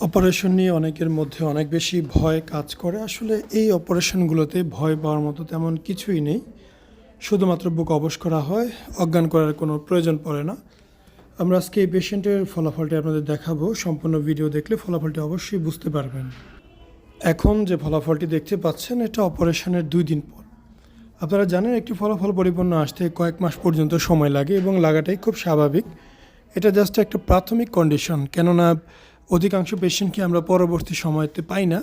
Operation নিয়ে অনেকের মধ্যে অনেক বেশি ভয় কাজ করে। আসলে এই অপারেশনগুলোতে ভয় পাওয়ার মতো তেমন কিছুই নেই। শুধুমাত্র বুক অবশ করা হয়, অজ্ঞান করার কোনো প্রয়োজন পড়ে না। আমরা আজকে এই পেশেন্টের ফলাফলটি আপনাদের দেখাবো। সম্পূর্ণ ভিডিও দেখলে ফলাফলটি অবশ্যই বুঝতে পারবেন। এখন যে ফলাফলটি দেখতে পাচ্ছেন, এটা অপারেশনের দুই দিন পর। আপনারা জানেন, একটি ফলাফল পরিপূর্ণ আসতে কয়েক মাস পর্যন্ত সময় লাগে এবং লাগাটাই খুব স্বাভাবিক। এটা জাস্ট একটা প্রাথমিক কন্ডিশন কেননা অধিকাংশ পেশেন্টকে আমরা পরবর্তী সময়তে পাই না।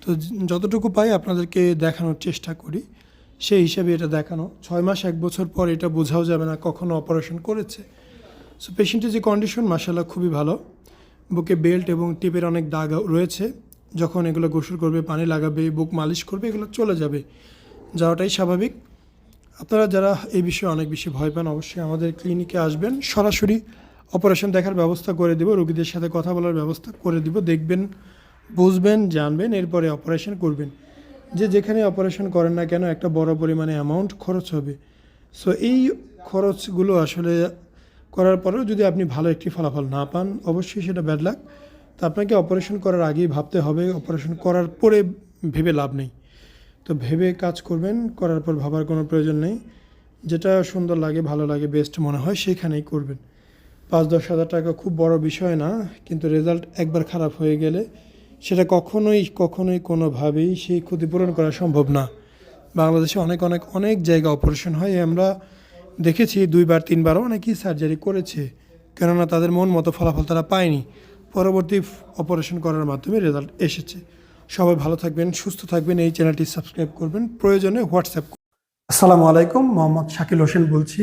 তো যতটুকু পাই আপনাদেরকে দেখানোর চেষ্টা করি। সেই হিসাবে এটা দেখানো। ছয় মাস, এক বছর পর এটা বোঝাও যাবে না কখনো অপারেশন করেছে। সো পেশেন্টের যে কন্ডিশন মাসাল্লাহ খুবই ভালো। বুকে বেল্ট এবং টিপের অনেক দাগ রয়েছে। যখন এগুলো গোসল করবে, পানি লাগাবে, বুক মালিশ করবে, এগুলো চলে যাবে। যাওয়াটাই স্বাভাবিক। আপনারা যারা এই বিষয়ে অনেক বেশি ভয় পান, অবশ্যই আমাদের ক্লিনিকে আসবেন। সরাসরি অপারেশন দেখার ব্যবস্থা করে দেব, রোগীদের সাথে কথা বলার ব্যবস্থা করে দিব, দেখবেন, বুঝবেন, জানবেন, এরপরে অপারেশন করবেন। যে যেখানে অপারেশন করেন না কেন একটা বড় পরিমাণে অ্যামাউন্ট খরচ হবে। সো এই খরচগুলো আসলে করার পরেও যদি আপনি ভালো একটি ফলাফল না পান, অবশ্যই সেটা ব্যাড লাক তা আপনাকে অপারেশন করার আগেই ভাবতে হবে, অপারেশন করার পরে ভেবে লাভ নেই। তো ভেবে কাজ করবেন, করার পর ভাবার কোনো প্রয়োজন নেই। যেটা সুন্দর লাগে, ভালো লাগে বেস্ট মনে হয়, সেখানেই করবেন। পাঁচ, দশ হাজার টাকা খুব বড় বিষয় না, কিন্তু রেজাল্ট একবার খারাপ হয়ে গেলে সেটা কখনোই কখনোই কোনোভাবেই সেই ক্ষতিপূরণ করা সম্ভব না। বাংলাদেশে অনেক অনেক অনেক জায়গা অপারেশন হয়। আমরা দেখেছি দুইবার তিনবারও অনেকেই সার্জারি করেছে, কেননা তাদের মন মতো ফলাফল তারা পায়নি। পরবর্তী অপারেশন করার মাধ্যমে রেজাল্ট এসেছে। সবাই ভালো থাকবেন, সুস্থ থাকবেন। এই চ্যানেলটি সাবস্ক্রাইব করবেন। প্রয়োজনে হোয়াটসঅ্যাপ আসসালামু আলাইকুম, মোহাম্মদ শাকিল হোসেন বলছি।